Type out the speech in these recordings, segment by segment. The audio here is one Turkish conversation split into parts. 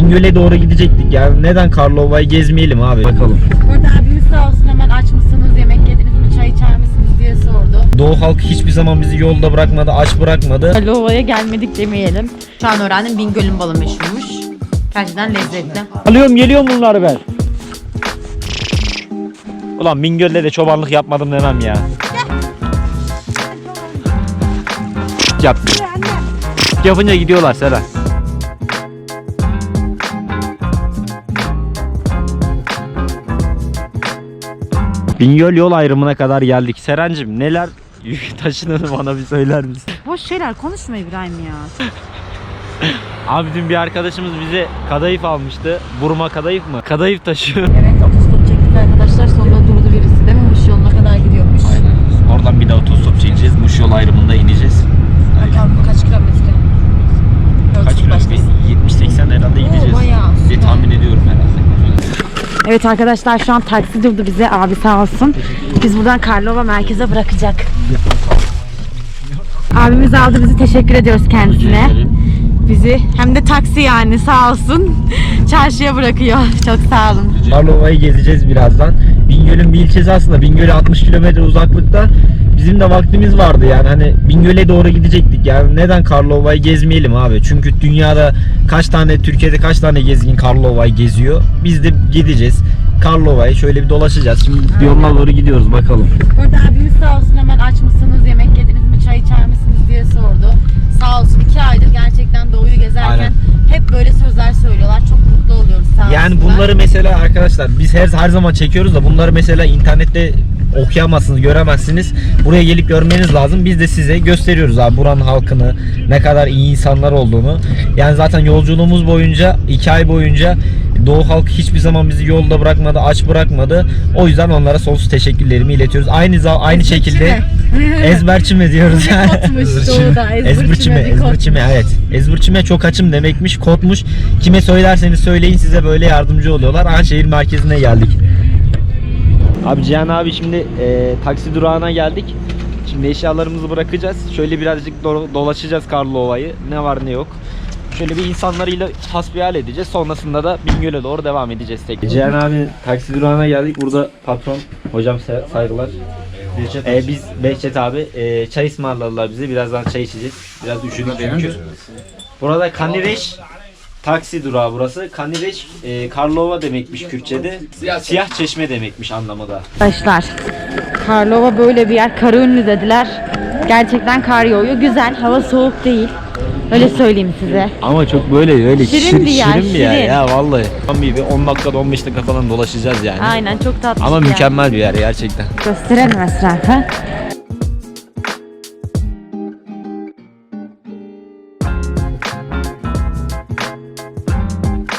Bingöl'e doğru gidecektik ya. Neden Karlova'yı gezmeyelim abi? Bakalım. Orada abimiz sağ olsun hemen aç mısınız, yemek yediniz mi, çay içer misiniz diye sordu. Doğu halkı hiçbir zaman bizi yolda bırakmadı, aç bırakmadı. Alova'ya gelmedik demeyelim. Şu an öğrendim Bingöl'ün balı meşhurmuş. Gerçekten lezzetli. Alıyorum geliyorum bunları ben. Ulan Bingöl'de de çobanlık yapmadım demem ya. Yap. Yapınca gidiyorlar Seren. Bingöl yol ayrımına kadar geldik. Serencim neler yük taşıdığını bana bir söyler misin? Boş şeyler konuşma İbrahim ya. Abi dün bir arkadaşımız bize kadayıf almıştı. Burma kadayıf mı? Kadayıf taşıyor. Evet otostop çektik arkadaşlar. Sonra durdu birisi değil mi? Muş yoluna kadar gidiyormuş. Oradan bir de otostop çekeceğiz. Muş yol ayrımında ineceğiz. Bakalım kaç kilometre? Kaç kilometre? 70-80 herhalde gideceğiz bayağı, diye süper. tahmin ediyorum herhalde. Evet arkadaşlar şu an taksi durdu bize abi sağ olsun. Biz buradan Karlova merkeze bırakacak. Abimiz aldı bizi teşekkür ediyoruz kendisine. Bizi hem de taksi yani sağ olsun çarşıya bırakıyor. Çok sağ olun. Karlova'yı gezeceğiz birazdan. Bingöl'ün bir ilçesi aslında. Bingöl'e 60 kilometre uzaklıkta. Bizim de vaktimiz vardı yani hani Bingöl'e doğru gidecektik yani neden Karlova'yı gezmeyelim abi çünkü dünyada kaç tane Türkiye'de kaç tane gezgin Karlova'yı geziyor biz de gideceğiz Karlova'yı şöyle bir dolaşacağız şimdi yoluna doğru gidiyoruz bakalım Orada abimiz sağ olsun hemen aç mısınız, yemek yediniz mi, çay içer misiniz diye sordu. Sağ olsun iki aydır gerçekten doğuyu gezerken Aynen. hep böyle sözler söylüyorlar. Çok mutlu oluyoruz sağ Yani olsunlar. bunları mesela arkadaşlar biz her her zaman çekiyoruz da bunları mesela internette okuyamazsınız, göremezsiniz. Buraya gelip görmeniz lazım. Biz de size gösteriyoruz abi buranın halkını, ne kadar iyi insanlar olduğunu. Yani zaten yolculuğumuz boyunca, iki ay boyunca Doğu halkı hiçbir zaman bizi yolda bırakmadı, aç bırakmadı. O yüzden onlara sonsuz teşekkürlerimi iletiyoruz. Aynı aynı Ezberçi şekilde mi? ezberçi mi diyoruz? Ezberçi mi? Ezberçi mi? Evet. Ezberçi mi çok açım demekmiş. Kodmuş. Kime söylerseniz söyleyin size böyle yardımcı oluyorlar. Aha şehir merkezine geldik. Abi Cihan abi şimdi e, taksi durağına geldik. Şimdi eşyalarımızı bırakacağız. Şöyle birazcık do- dolaşacağız Karlova'yı. Ne var ne yok. Şöyle bir insanlarıyla hasbihal edeceğiz. Sonrasında da Bingöl'e doğru devam edeceğiz tekrar. Cihan abi taksi durağına geldik. Burada patron hocam saygılar. Ee, biz Behçet abi e, çay ısmarladılar bize. Birazdan çay içeceğiz. Biraz üşüdük çünkü. Burada Kanireş taksi durağı burası. Kanireş e, Karlova demekmiş Kürtçe'de. Siyah çeşme demekmiş anlamı da. Arkadaşlar Karlova böyle bir yer. Karı ünlü dediler. Gerçekten kar yağıyor. Güzel. Hava soğuk değil. Öyle söyleyeyim size. Ama çok böyle böyle Şirin bir yer, şirin bir yer şirin. ya vallahi. Tam bir bir 10 dakikada 15 dakika falan dolaşacağız yani. Aynen çok tatlı. Ama bir yer. mükemmel bir yer gerçekten. Gösterelim etrafı.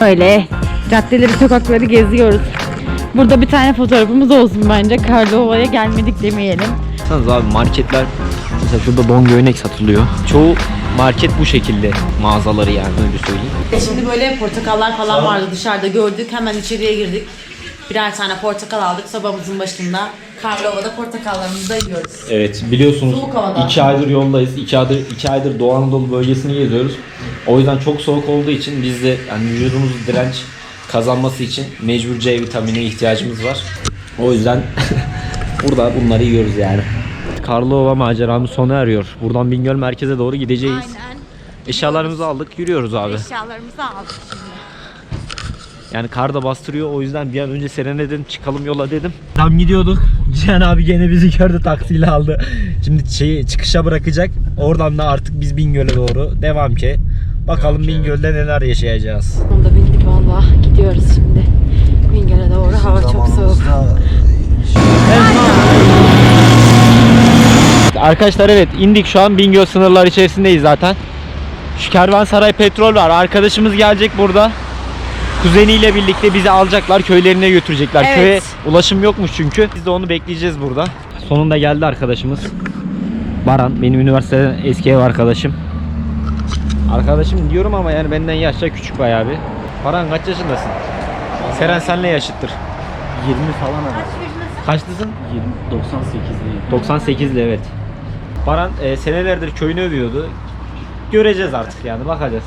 Böyle caddeleri sokakları geziyoruz. Burada bir tane fotoğrafımız olsun bence. Karlova'ya gelmedik demeyelim. Baksanız abi marketler mesela şurada don göğnek satılıyor. Çoğu market bu şekilde mağazaları yani öyle söyleyeyim. Şimdi böyle portakallar falan vardı dışarıda gördük. Hemen içeriye girdik. Birer tane portakal aldık sobamızın başında. Karlova'da portakallarımızı da yiyoruz. Evet biliyorsunuz Soğuk havada. 2 aydır yoldayız. 2 aydır, iki aydır Doğu Anadolu bölgesini geziyoruz. O yüzden çok soğuk olduğu için biz de yani vücudumuz direnç kazanması için mecbur C vitamine ihtiyacımız var. O yüzden burada bunları yiyoruz yani. Karlova maceramız sona eriyor. Buradan Bingöl merkeze doğru gideceğiz. Aynen. Eşyalarımızı aldık, yürüyoruz abi. Eşyalarımızı aldık. Yani kar da bastırıyor o yüzden bir an önce Seren'e dedim çıkalım yola dedim. Tam gidiyorduk. Cihan abi gene bizi gördü taksiyle aldı. Şimdi şeyi çıkışa bırakacak. Oradan da artık biz Bingöl'e doğru devam ki. Bakalım Bingöl'de neler yaşayacağız. Onu da bindik valla. Gidiyoruz şimdi. Bingöl'e doğru. Hava çok soğuk. Arkadaşlar evet indik şu an Bingöl sınırlar içerisindeyiz zaten. Şu Kervansaray petrol var. Arkadaşımız gelecek burada. Kuzeniyle birlikte bizi alacaklar, köylerine götürecekler. Evet. Köye ulaşım yokmuş çünkü. Biz de onu bekleyeceğiz burada. Sonunda geldi arkadaşımız. Baran, benim üniversiteden eski ev arkadaşım. Arkadaşım diyorum ama yani benden yaşça küçük bayağı bir. Baran kaç yaşındasın? Seren senle yaşıttır. 20 falan herhalde. Kaçlısın? 20 98'liyim. 98'li evet. Baran e, senelerdir köyünü övüyordu. Göreceğiz artık yani bakacağız.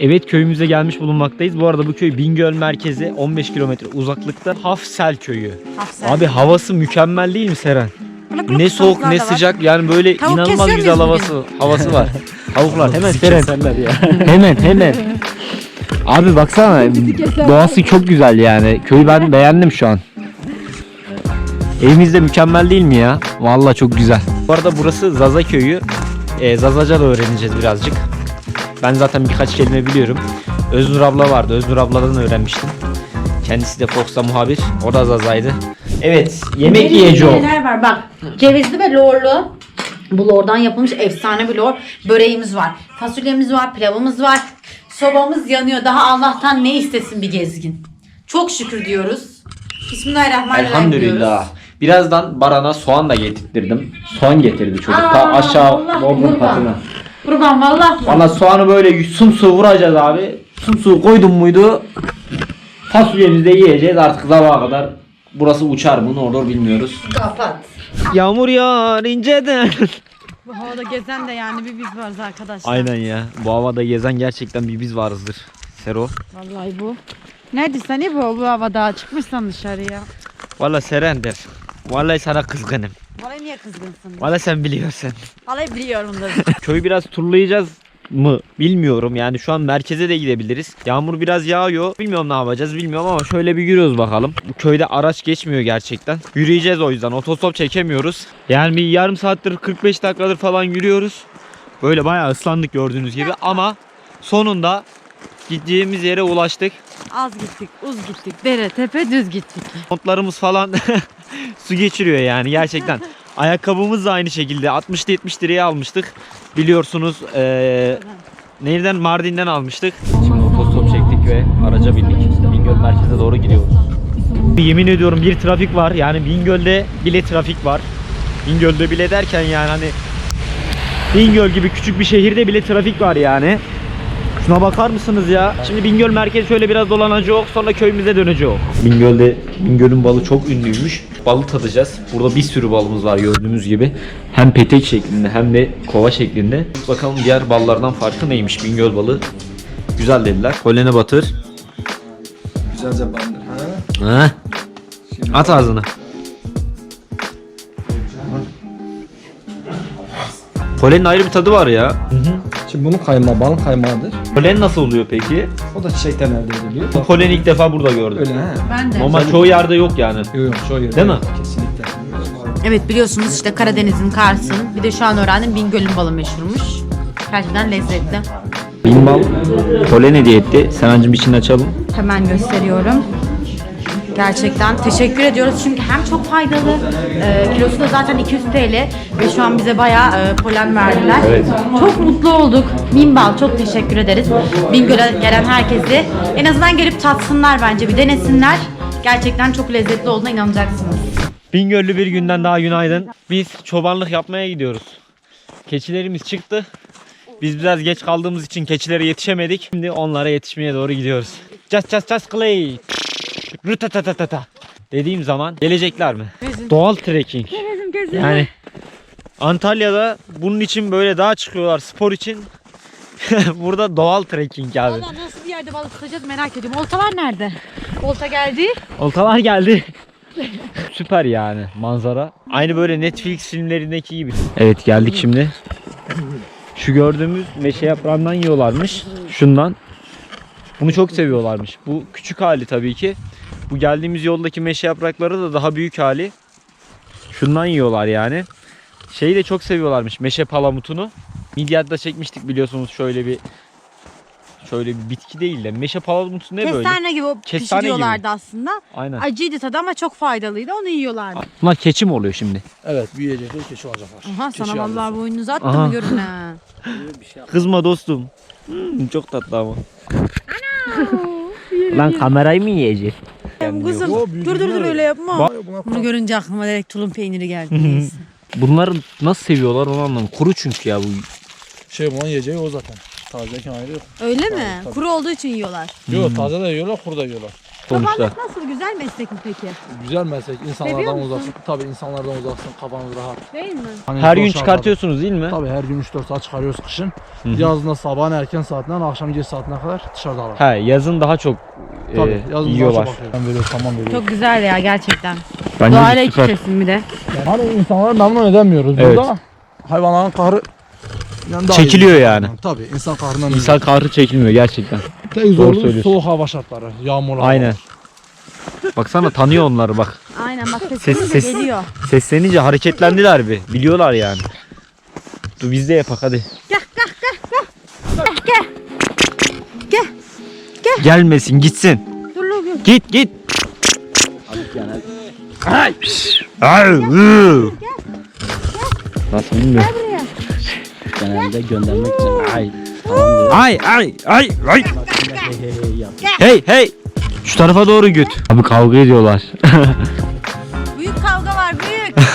Evet köyümüze gelmiş bulunmaktayız. Bu arada bu köy Bingöl merkezi 15 kilometre uzaklıkta Hafsel köyü. Hafsel. Abi havası mükemmel değil mi Seren? Ne soğuk ne sıcak yani böyle Tavuk inanılmaz güzel havası havası var. Tavuklar hemen Seren. Ya. hemen hemen. Abi baksana doğası çok güzel yani. Köyü ben beğendim şu an. Evimiz de mükemmel değil mi ya? Vallahi çok güzel. Bu arada burası Zaza köyü. Ee, Zazaca da öğreneceğiz birazcık. Ben zaten birkaç kelime biliyorum. Öznur abla vardı. Öznur abladan öğrenmiştim. Kendisi de Fox'ta muhabir. O da Zaza'ydı. Evet, yemek yiyeceğiz. Neler var bak. Cevizli ve lorlu. Bu lordan yapılmış efsane bir lor. Böreğimiz var. Fasulyemiz var. Pilavımız var. Sobamız yanıyor. Daha Allah'tan ne istesin bir gezgin. Çok şükür diyoruz. Bismillahirrahmanirrahim Elhamdülillah. diyoruz. Birazdan Baran'a soğan da getirttirdim. Soğan getirdi çocuk. Ta Aa, aşağı Allah Bodrum kurban. katına. Kurban vallahi. Valla soğanı böyle sumsu vuracağız abi. Sumsu koydum muydu fasulyemizi de yiyeceğiz artık sabaha kadar. Burası uçar mı ne olur bilmiyoruz. Kapat. Yağmur yağar inceden. Bu havada gezen de yani bir biz varız arkadaşlar. Aynen ya. Bu havada gezen gerçekten bir biz varızdır. Sero. Vallahi bu. Nerede sen bu bu havada çıkmışsan dışarıya. Valla Serendir. Vallahi sana kızgınım. Vallahi niye kızgınsın? Valla sen biliyorsun. Vallahi biliyorum da. Köyü biraz turlayacağız mı bilmiyorum. Yani şu an merkeze de gidebiliriz. Yağmur biraz yağıyor. Bilmiyorum ne yapacağız bilmiyorum ama şöyle bir yürüyoruz bakalım. Bu köyde araç geçmiyor gerçekten. Yürüyeceğiz o yüzden. Otostop çekemiyoruz. Yani bir yarım saattir 45 dakikadır falan yürüyoruz. Böyle bayağı ıslandık gördüğünüz gibi ama sonunda gideceğimiz yere ulaştık. Az gittik, uz gittik, dere tepe düz gittik. Montlarımız falan su geçiriyor yani gerçekten. Ayakkabımız da aynı şekilde 60-70 liraya almıştık. Biliyorsunuz eee nereden Mardin'den almıştık. Şimdi otostop çektik ve araca bindik. Bingöl merkeze doğru gidiyoruz. Yemin ediyorum bir trafik var. Yani Bingöl'de bile trafik var. Bingöl'de bile derken yani hani Bingöl gibi küçük bir şehirde bile trafik var yani. Şuna bakar mısınız ya? Şimdi Bingöl merkezi şöyle biraz dolanacak sonra köyümüze dönecek. Bingöl'de Bingöl'ün balı çok ünlüymüş. Balı tadacağız. Burada bir sürü balımız var gördüğünüz gibi. Hem petek şeklinde hem de kova şeklinde. Bakalım diğer ballardan farkı neymiş Bingöl balı. Güzel dediler. Kolene batır. Güzelce bandır. Ha? Ha. At ağzına. Polenin ayrı bir tadı var ya. Şimdi bunun kaymağı, bal kaymağıdır. Polen nasıl oluyor peki? O da çiçekten elde ediliyor. Bu poleni ilk defa burada gördüm. Öyle ha. Ben de. Normal çoğu yerde yok yani. Yok yok şu yerde. Değil mi? Kesinlikle. Evet biliyorsunuz işte Karadeniz'in Kars'ın bir de şu an öğrendim Bingöl'ün balı meşhurmuş. Gerçekten lezzetli. Bin bal polen hediye etti. Senancım için açalım. Hemen gösteriyorum. Gerçekten teşekkür ediyoruz çünkü hem çok faydalı, e, kilosu da zaten 200 TL ve şu an bize bayağı e, polen verdiler. Evet. Çok mutlu olduk. Minbal çok teşekkür ederiz. Bingöl'e gelen herkesi en azından gelip tatsınlar bence bir denesinler. Gerçekten çok lezzetli olduğuna inanacaksınız. Bingöllü bir günden daha günaydın. Biz çobanlık yapmaya gidiyoruz. Keçilerimiz çıktı. Biz biraz geç kaldığımız için keçilere yetişemedik. Şimdi onlara yetişmeye doğru gidiyoruz. Just just just clay. Rıtatatatata. Dediğim zaman gelecekler mi? Doğal trekking. Yani Antalya'da bunun için böyle dağa çıkıyorlar spor için. Burada doğal trekking abi. Valla nasıl bir yerde balık tutacağız merak ediyorum. Oltalar nerede? Olta geldi. Oltalar geldi. Süper yani manzara. Aynı böyle Netflix filmlerindeki gibi. Evet geldik şimdi. Şu gördüğümüz meşe yaprağından yiyorlarmış. Şundan. Bunu çok seviyorlarmış. Bu küçük hali tabii ki. Bu geldiğimiz yoldaki meşe yaprakları da daha büyük hali. Şundan yiyorlar yani. Şeyi de çok seviyorlarmış meşe palamutunu. Midyat'ta çekmiştik biliyorsunuz şöyle bir şöyle bir bitki değil de meşe palamutu ne böyle? Kestane gibi Kestane pişiriyorlardı aslında. Aynen. Acıydı tadı ama çok faydalıydı. Onu yiyorlardı. Bunlar keçi mi oluyor şimdi? Evet büyüyecekler keçi olacaklar. Aha Keçi sana vallahi boynunuzu attı Aha. mı görün ha. Kızma dostum. Hmm, çok tatlı ama. Lan kamerayı mı yiyecek? Kızım Yo, dur büyüdü dur dur bunlar. öyle yapma. Bak- Bunu görünce aklıma direkt tulum peyniri geldi. Neyse. Bunları nasıl seviyorlar onu anlamadım. Kuru çünkü ya bu. Şey bunun yiyeceği o zaten. Tazeyken ayrı yok. Öyle mi? tabii. Kuru olduğu için yiyorlar. Yok taze de yiyorlar, kuru da yiyorlar. Sonuçta. Çobanlık nasıl? Güzel meslek mi peki? Güzel meslek. Seviyor İnsanlardan musun? uzaksın. Tabii insanlardan uzaksın. Kafanız rahat. Değil mi? Hani Her gün şartlarda- çıkartıyorsunuz değil mi? Tabii her gün 3-4 saat çıkarıyoruz kışın. Hı hı. Yazında sabahın erken saatinden akşam geç saatine kadar dışarıdalar. He yazın daha çok Tabii e, yazın yiyorlar. daha çok bakıyoruz. Ben böyle tamam böyle. Çok güzel ya gerçekten. Doğayla iç içesin bir de. Hani insanları memnun edemiyoruz. Evet. Burada hayvanların kahrı yani daha Çekiliyor iyi. yani. Tabii insan kahrından İnsan kahrı çekilmiyor gerçekten. Tek Doğru zorluğu söylüyorsun. soğuk hava şartları. Yağmurlu hava. Aynen. Baksana tanıyor onları bak. Aynen bak Ses- sesimiz de ses- geliyor. Seslenince hareketlendiler bir. Biliyorlar yani. Dur biz de yapak hadi. Gel gel gel gel. Gel. Gel. Gel. Gelmesin gitsin. Dur dur dur. Git git. Ay. Ay. ıı. Nasıl bilmiyorum. Buraya. Genelde göndermek için ay Ay ay ay ay. Hey hey. Şu tarafa doğru göt. Abi kavga ediyorlar. Büyük kavga var büyük.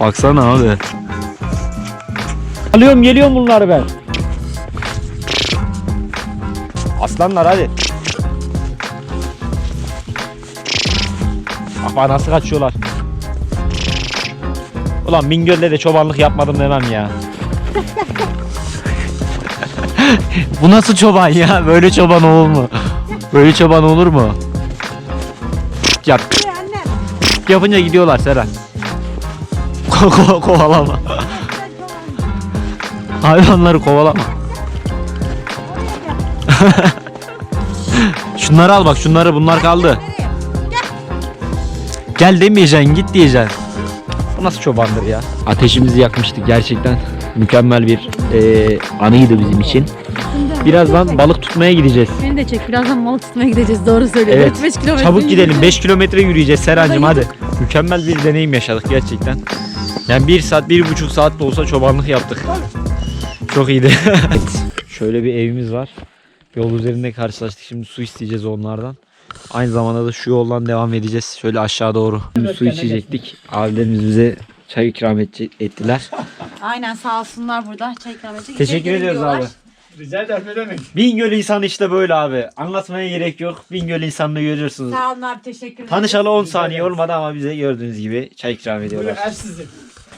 Baksana abi. Alıyorum geliyorum bunları ben. Aslanlar hadi. Bak nasıl kaçıyorlar. Ulan Bingöl'de de çobanlık yapmadım demem ya. Bu nasıl çoban ya? Böyle çoban olur mu? Böyle çoban olur mu? Yap. Yapınca gidiyorlar Seren. Ko ko kovalama. Hayvanları kovalama. şunları al bak şunları bunlar kaldı. Gel demeyeceksin git diyeceksin. Bu nasıl çobandır ya? Ateşimizi yakmıştık gerçekten. Mükemmel bir eee, anıydı bizim için. Birazdan balık tutmaya gideceğiz. Beni de çek. Birazdan balık tutmaya gideceğiz. Doğru söylüyor. Evet. 4-5 kilometre Çabuk gidelim. yürüyeceğiz. 5 kilometre yürüyeceğiz Serancığım hadi. Mükemmel bir deneyim yaşadık gerçekten. Yani 1 saat, bir buçuk saat de olsa çobanlık yaptık. Çok iyiydi. evet. Şöyle bir evimiz var. Yol üzerinde karşılaştık. Şimdi su isteyeceğiz onlardan. Aynı zamanda da şu yoldan devam edeceğiz. Şöyle aşağı doğru. Şimdi su içecektik. Abilerimiz bize çay ikram ettiler. Aynen sağ olsunlar burada. Çay ikram edecek. Teşekkür İçeri ediyoruz abi. Rica ederim ne demek. Bingöl insanı işte böyle abi. Anlatmaya gerek yok. Bingöl insanını görüyorsunuz. Sağ olun abi teşekkür ederim. Tanışalı 10 saniye olmadı ama bize gördüğünüz gibi çay ikram ediyorlar.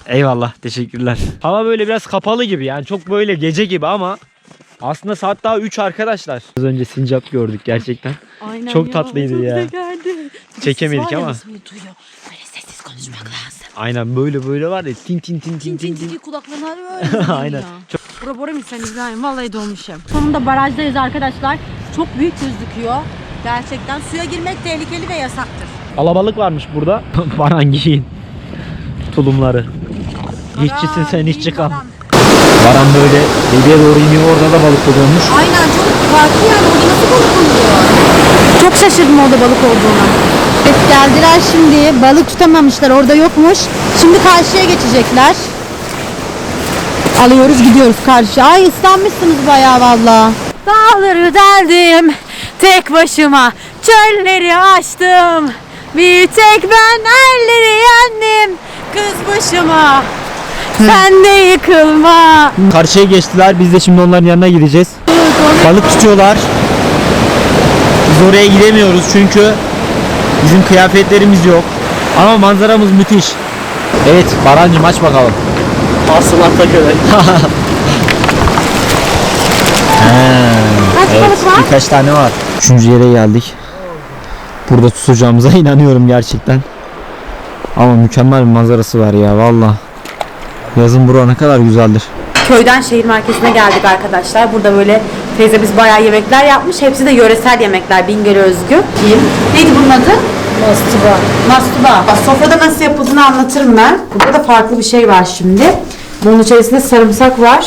Eyvallah teşekkürler. Hava böyle biraz kapalı gibi yani çok böyle gece gibi ama aslında saat daha 3 arkadaşlar. Az önce sincap gördük gerçekten. Aynen Çok ya, tatlıydı çok ya. güzeldi. Çekemedik Ses var ya, ama. duyuyor. Aynen böyle böyle var ya tin tin tin tin Tin tin tin tin. tin kulaklarını arıyor. Aynen. Çok... Bura bora mı sen İbrahim? Vallahi dolmuşum. Sonunda barajdayız arkadaşlar. Çok büyük gözüküyor. Gerçekten suya girmek tehlikeli ve yasaktır. Alabalık varmış burada. Baran giyin. Tulumları. İşçisin sen işçi kal. Baran böyle deliye doğru iniyor orada da balık oluyormuş. Aynen çok farklı yani orada nasıl balık oluyor? Çok şaşırdım orada balık olduğuna. Evet geldiler şimdi. Balık tutamamışlar. Orada yokmuş. Şimdi karşıya geçecekler. Alıyoruz gidiyoruz karşıya. Ay ıslanmışsınız bayağı valla. Dağları deldim tek başıma çölleri aştım bir tek ben erleri yendim kız başıma sen de yıkılma Karşıya geçtiler. Biz de şimdi onların yanına gideceğiz. Balık tutuyorlar. Biz oraya gidemiyoruz çünkü bizim kıyafetlerimiz yok. Ama manzaramız müthiş. Evet Barancım aç bakalım. asıl Ataköy. evet, birkaç tane var. Üçüncü yere geldik. Burada tutacağımıza inanıyorum gerçekten. Ama mükemmel bir manzarası var ya valla. Yazın bura ne kadar güzeldir. Köyden şehir merkezine geldik arkadaşlar. Burada böyle teyzemiz bayağı yemekler yapmış. Hepsi de yöresel yemekler. Bingöl'e özgü. Kim? Neydi bunun adı? Mastuba. Mastuba. Bak, Sofrada nasıl yapıldığını anlatırım ben. Burada da farklı bir şey var şimdi. Bunun içerisinde sarımsak var.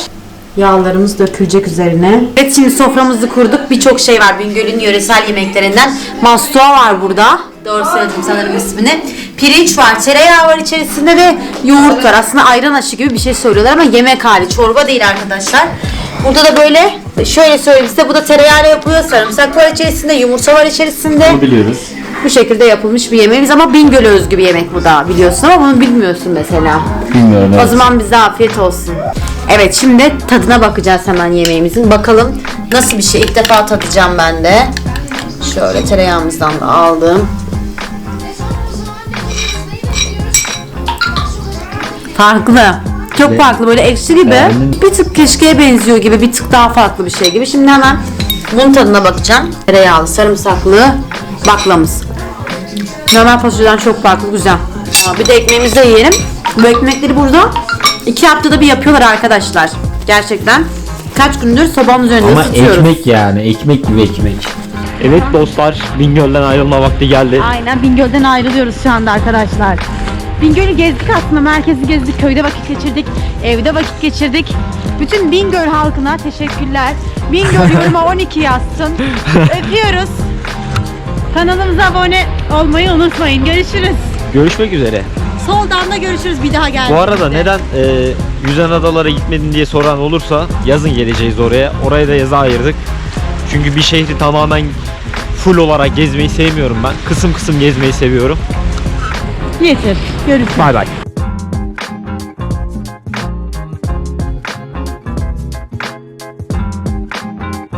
Yağlarımız dökülecek üzerine. Evet şimdi soframızı kurduk. Birçok şey var Bingöl'ün yöresel yemeklerinden. Mastua var burada. Doğru söyledim sanırım ismini. Pirinç var, tereyağı var içerisinde ve yoğurt var. Aslında ayran aşı gibi bir şey söylüyorlar ama yemek hali. Çorba değil arkadaşlar. Burada da böyle şöyle söyleyeyim size bu da tereyağıyla yapılıyor. Sarımsak var içerisinde, yumurta var içerisinde. Biliyoruz. Bu şekilde yapılmış bir yemeğimiz ama Bingöl'e özgü bir yemek bu da biliyorsun ama bunu bilmiyorsun mesela. Bilmiyorum O zaman bize afiyet olsun. Evet şimdi tadına bakacağız hemen yemeğimizin. Bakalım nasıl bir şey. İlk defa tadacağım ben de. Şöyle tereyağımızdan da aldım. Farklı. Çok farklı böyle ekşi gibi. Beğendin. Bir tık keşkeye benziyor gibi. Bir tık daha farklı bir şey gibi. Şimdi hemen bunun tadına bakacağım. Tereyağlı, sarımsaklı baklamız. Normal fasulyeden çok farklı güzel. Bir de ekmeğimizi de yiyelim. Bu ekmekleri burada iki haftada bir yapıyorlar arkadaşlar. Gerçekten. Kaç gündür sobanın üzerinde Ama ısıtıyoruz. ekmek yani. Ekmek gibi ekmek. Evet dostlar Bingöl'den ayrılma vakti geldi. Aynen Bingöl'den ayrılıyoruz şu anda arkadaşlar. Bingöl'ü gezdik aslında. Merkezi gezdik. Köyde vakit geçirdik. Evde vakit geçirdik. Bütün Bingöl halkına teşekkürler. Bingöl yoruma 12 yazsın. Öpüyoruz. Kanalımıza abone olmayı unutmayın. Görüşürüz. Görüşmek üzere. Soldan da görüşürüz bir daha geldiğimizde. Bu arada neden e, Yüzen Adalara gitmedin diye soran olursa yazın geleceğiz oraya. Oraya da yaza ayırdık. Çünkü bir şehri tamamen full olarak gezmeyi sevmiyorum ben. Kısım kısım gezmeyi seviyorum. Yeter. Görüşürüz. Bay bay.